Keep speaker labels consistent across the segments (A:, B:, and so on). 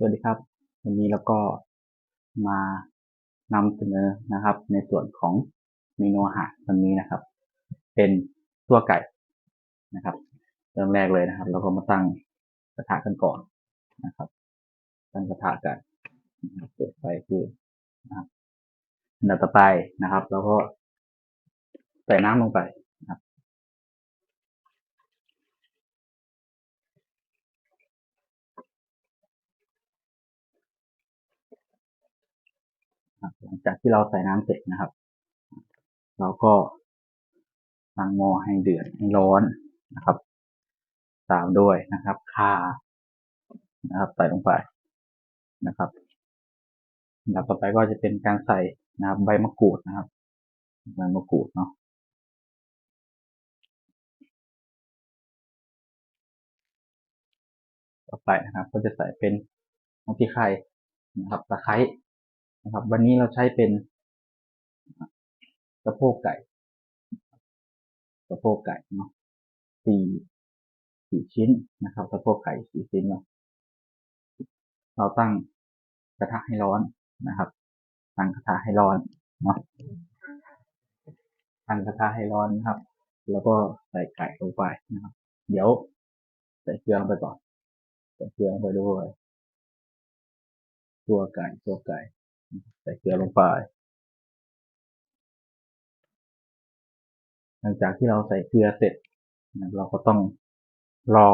A: สวัสดีครับ วันนี้เราก็มานำเสนอนะครับ ในส่วนของเมนูอาหารวันนี้นะครับ เป็นตัวไก่นะครับ เริ่มแรกเลยนะครับ เราก็มาตั้งกระทะกันก่อนนะครับ ตั้งกระทะกันนะครับเปิดไฟคือนะครับอันดับต่อไปนะครับ แล้วก็ใส่น้ำลงไปนะครับ ครับ หลังจากที่เราใส่น้ำเสร็จนะครับ เราก็ตั้งหม้อให้เดือดให้ร้อนนะครับ ตามด้วยนะครับข่านะครับใส่ลงไปนะครับอันดับต่อไปก็จะเป็นการใส่นะครับใบมะกรูดนะครับใบมะกรูดเนาะต่อไปนะครับ ก็จะใส่เป็นน้ำพริกไข่นะครับตะไคร้ นะครับ วันนี้เราใช้เป็นสะโพกไก่สะโพกไก่เนาะสี่สี่ชิ้นนะครับสะโพกไก่สี่ชิ้นเนาะเราตั้งกระทะให้ร้อนนะครับ ตั้งกระทะให้ร้อนเนาะตั้งกระทะให้ร้อนนะครับ แล้วก็ใส่ไก่ลงไปนะครับ เดี๋ยวใส่เกลือลงไปก่อนใส่เกลือลงไปด้วยตัวไก่ตัวไก่ ใส่เกลือลงไป หลังจากที่เราใส่เกลือเสร็จนะเราก็ต้องรอ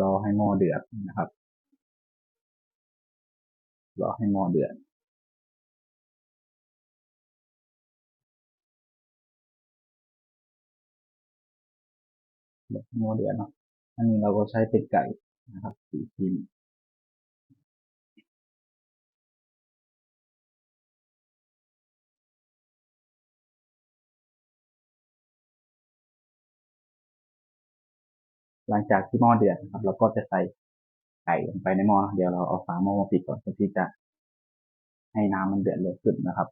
A: รอให้หม้อเดือดนะครับ รอให้หม้อเดือดหม้อเดือดเนาะอันนี้เราก็ใช้เป็นไก่นะครับสี่ชิ้น หลังจากที่หม้อเดือดนะครับ เราก็จะใส่ไก่ลงไปในหม้อเดี๋ยวเราเอาฝาหม้อมาปิดก่อนเพื่อที่จะให้น้ำมันเดือดเร็วขึ้นนะครับ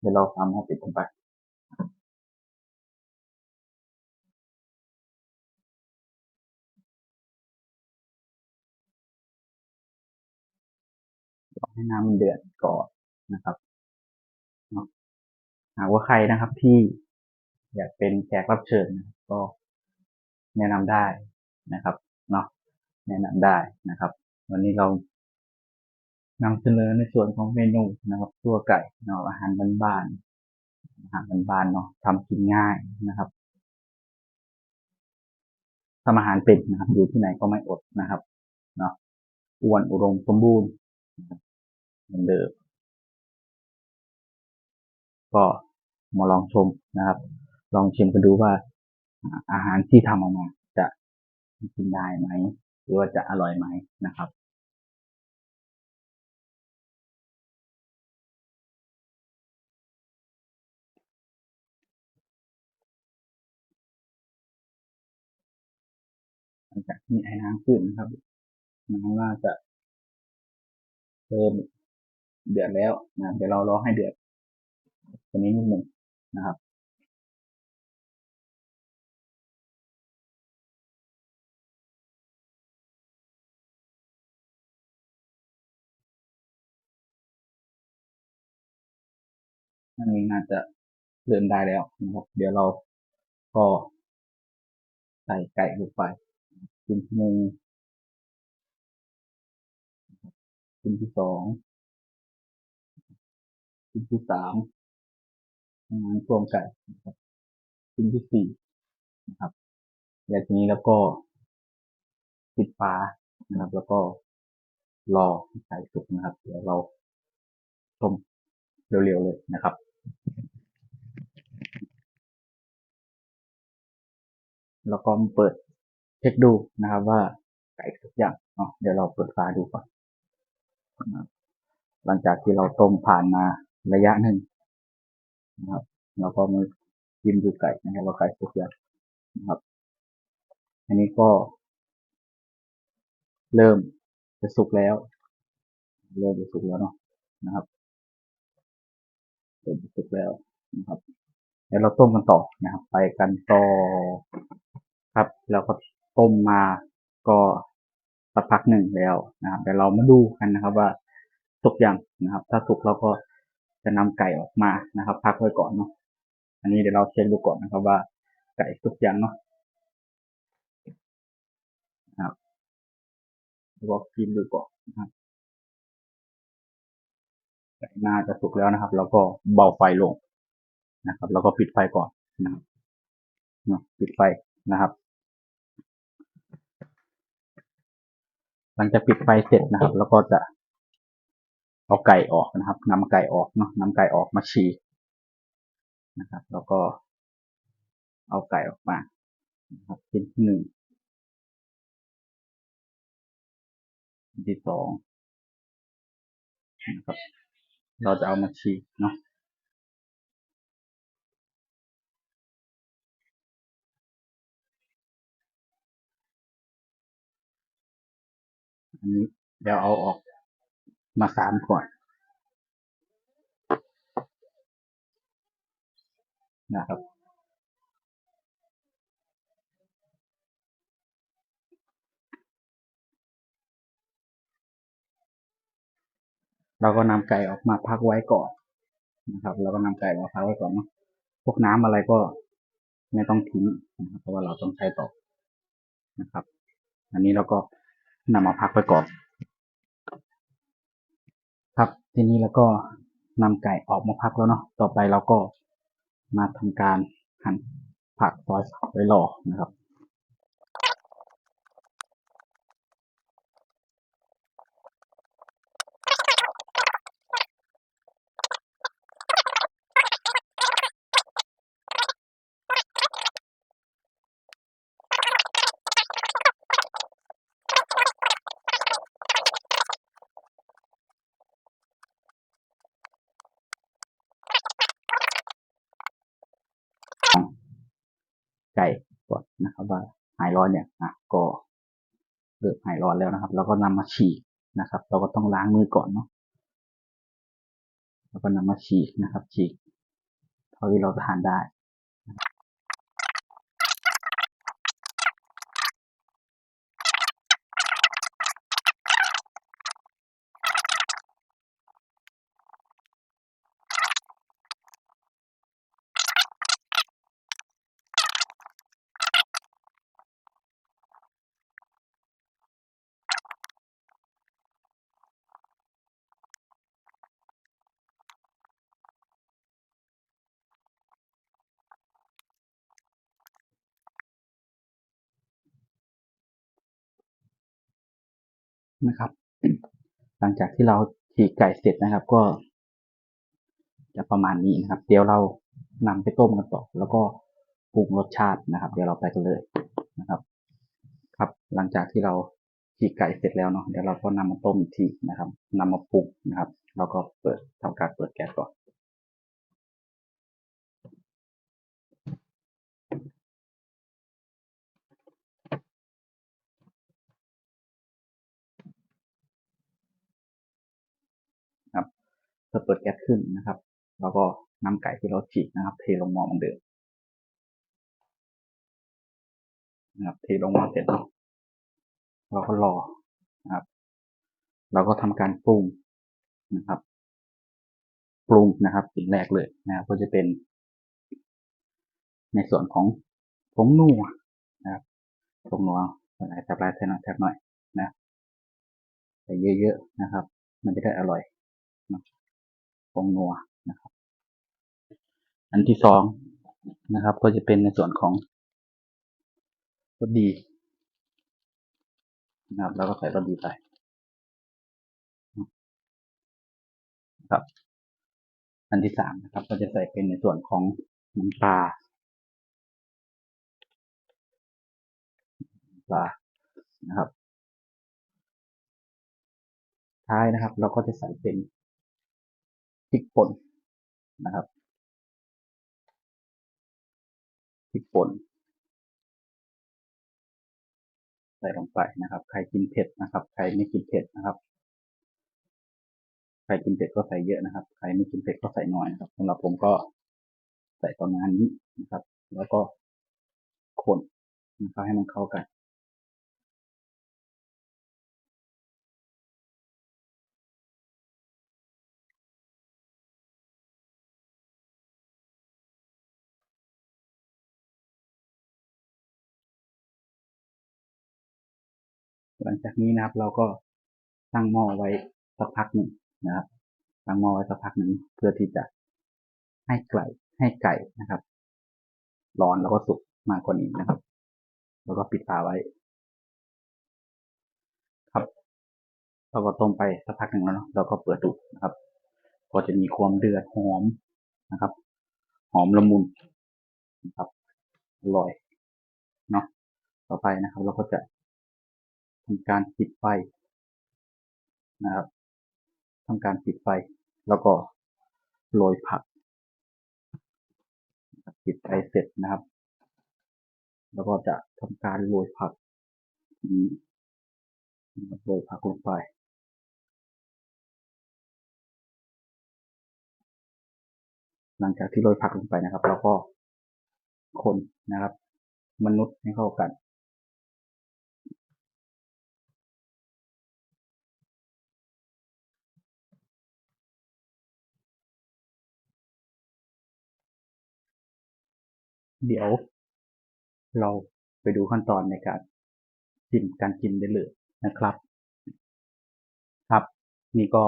A: เดี๋ยวเราฝาหม้อปิดลงไป รอให้น้ำมันเดือดก่อนนะครับเนาะหากว่าใครนะครับที่อยากเป็นแขกรับเชิญก็แนะนำได้นะครับเนาะแนะนำได้นะครับ วันนี้เรานำเสนอในส่วนของเมนูนะครับตัวไก่เนาะอาหารบ้านๆอาหารบ้านๆเนาะทำกินง่ายนะครับทำอาหารเป็นนะครับอยู่ที่ไหนก็ไม่อดนะครับเนาะอ้วนอุดมสมบูรณ์ เหมือนเดิม ก็มาลองชมนะครับ ลองชิมกันดูว่าอาหารที่ทำออกมาจะกินได้ไหม หรือว่าจะอร่อยไหมนะครับหลังจากที่ไอ้น้ำขึ้นนะครับน้ำน่าจะเริ่ม เดือดแล้วนะเดี๋ยวเรารอให้เดือดตัวนี้นิดหนึ่งนะครับอันนี้น่าจะเริ่มได้แล้วนะครับ เดี๋ยวเราก็ใส่ไก่ลงไปชิ้นที่หนึ่งชิ้นที่สอง ชิ้นที่สามอาหารรวมไก่นะครับชิ้นที่สี่นะครับแล้วทีนี้แล้วก็ปิดฝานะครับ แล้วก็รอไก่สุกนะครับ เดี๋ยวเราชมเร็วๆเลยนะครับแล้วก็เปิดเช็คดูนะครับ ว่าไก่สุกย่างเนาะเดี๋ยวเราเปิดฝาดูก่อนนะครับหลังจากที่เราต้มผ่านมา ระยะหนึ่งนะครับเราก็มาชิมดูไก่นะครับว่าไก่สุกอย่างนะครับ อันนี้ก็ เริ่มจะสุกแล้ว เริ่มจะสุกแล้วเนาะนะครับเริ่มจะสุกแล้วนะครับเดี๋ยวเราต้มกันต่อนะครับ ไปกันต่อครับแล้วก็ต้มมาก็สักพักหนึ่งแล้วนะครับเดี๋ยวเรามาดูกันนะครับว่าสุกยังนะครับ ถ้าสุกเราก็ จะนำไก่ออกมานะครับ พักไว้ก่อนเนาะอันนี้เดี๋ยวเราเช็คดูก่อนนะครับ ว่าไก่สุกยังเนาะนะครับแล้วก็กินดูก่อนนะครับไก่น่าจะสุกแล้วนะครับ แล้วก็เบาไฟลงนะครับ แล้วก็ปิดไฟก่อนนะครับเนาะปิดไฟนะครับ หลังจากปิดไฟเสร็จนะครับ แล้วก็จะ เอาไก่ออกนะครับนำไก่ออกเนาะนำไก่ออกมาฉีกนะครับ แล้วก็เอาไก่ออกมานะครับชิ้นที่หนึ่งชิ้นที่สองนะครับ เราจะเอามาฉีกเนาะอันนี้เดี๋ยวเอาออก มาสามก่อนนะครับเราก็นำไก่ออกมาพักไว้ก่อนนะครับ เราก็นำไก่มาพักไว้ก่อนเนาะพวกน้ำอะไรก็ไม่ต้องทิ้งนะครับเพราะว่าเราต้องใช้ต่อนะครับ อันนี้เราก็นำมาพักไว้ก่อน ทีนี้เราก็นำไก่ออกมาพักแล้วเนาะต่อไปเราก็มาทำการหั่นผักซอยผักไว้รอนะครับ ไก่ก่อ นะครับว่าหายร้อนเนี่ยอะก็เริ่มหายร้อนแล้วนะครับ เราก็นำมาฉีกนะครับ เราก็ต้องล้างมือก่อนเนาะแล้วก็นำมาฉีกนะครับ ฉีกเท่าที่เราทานได้ นะครับ หลังจากที่เราฉีกไก่เสร็จนะครับ ก็ จะประมาณนี้นะครับ เดี๋ยวเรานำไปต้มกันต่อ แล้วก็ปรุงรสชาตินะครับ เดี๋ยวเราไปกันเลยนะครับ ครับ หลังจากที่เราฉีกไก่เสร็จแล้วเนาะเดี๋ยวเราก็นำมาต้มอีกทีนะครับนำมาปรุงนะครับ แล้วก็เปิดทำการเปิดแก๊สก่อน พอเปิดแก๊สขึ้นนะครับแล้วก็นำไก่ที่เราฉีกนะครับ เทลงหม้อเหมือนเดิมนะครับเทลงหม้อเสร็จเนาะเราก็รอนะครับ เราก็ทำการปรุงนะครับ ปรุงนะครับสิ่งแรกเลยนะครับก็จะเป็น ในส่วนของผงนัวนะครับผงนัวใส่แทบไรแทบหน่อยแทบหน่อยนะใส่เยอะๆนะครับ มันจะได้อร่อยนะ งนัวนะครับ อันที่สองนะครับ ก็จะเป็นในส่วนของรสดีนะครับ แล้วก็ใส่รสดีไปนะครับ อันที่สามนะครับ ก็จะใส่เป็นในส่วนของน้ำปลาปลานะครับ ท้ายนะครับ เราก็จะใส่เป็น พริกป่นนะครับพริกป่นใส่ลงไปนะครับ ใครกินเผ็ดนะครับ ใครไม่กินเผ็ดนะครับ ใครกินเผ็ดก็ใส่เยอะนะครับ ใครไม่กินเผ็ดก็ใส่น้อยนะครับสำหรับผมก็ใส่ประมาณนี้นะครับ แล้วก็คนนะครับให้มันเข้ากัน หลังจากนี้นะครับ เราก็ตั้งหม้อไว้สักพักหนึ่งนะครับ ตั้งหม้อไว้สักพักหนึ่งเพื่อที่จะให้ไก่ให้ไก่นะครับ ร้อนแล้วก็สุกมากกว่านี้นะครับ แล้วก็ปิดฝาไว้ ครับ เราก็ต้มไปสักพักหนึ่งแล้วเนาะเราก็เปิดดูนะครับ ก็จะมีความเดือดหอมนะครับ หอมละมุนนะครับอร่อยเนาะต่อไปนะครับ เราก็จะ ทำการปิดไฟนะครับทำการปิดไฟ แล้วก็โรยผักปิดไฟเสร็จนะครับ แล้วก็จะทำการโรยผักนี้โรยผักลงไปหลังจากที่โรยผักลงไปนะครับ เราก็คนนะครับ มนุษย์ให้เข้ากัน เดี๋ยว เราไปดูขั้นตอนในการชิมการกินได้เลยนะครับ ครับ นี่ก็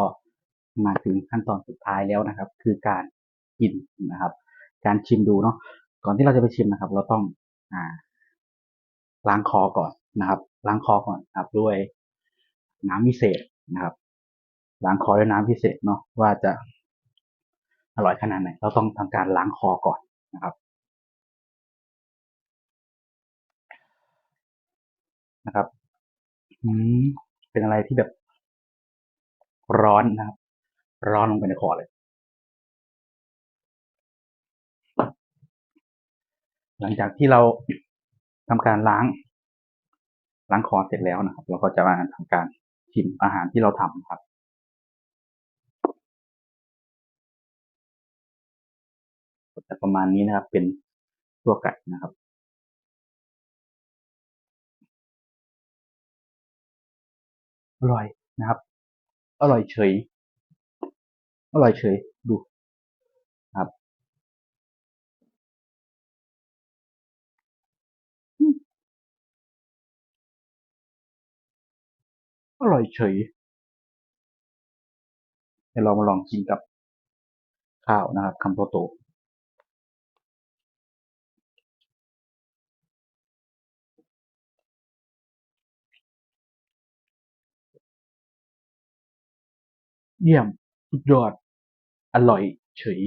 A: มาถึงขั้นตอนสุดท้ายแล้วนะครับ คือการกินนะครับ การชิมดูเนาะก่อนที่เราจะไปชิมนะครับ เราต้องอ่าล้างคอก่อนนะครับ ล้างคอก่อนครับ ด้วยน้ำพิเศษนะครับ ล้างคอด้วยน้ำพิเศษเนาะว่าจะอร่อยขนาดไหนเราต้องทำการล้างคอก่อนนะครับ นะครับ อืมเป็นอะไรที่แบบ ร้อนนะครับ ร้อนลงไปในคอเลย หลังจากที่เราทำการล้าง ล้างคอเสร็จแล้วนะครับ เราก็จะมาทำการชิมอาหารที่เราทำนะครับจะประมาณนี้นะครับ เป็นตัวไก่นะครับ อร่อยนะครับ อร่อยเฉย อร่อยเฉยดูครับอร่อยเฉยเดี๋ยวเรามาลองกินกับข้าวนะครับคำโตโต เยี่ยม สุดยอด อร่อยเฉย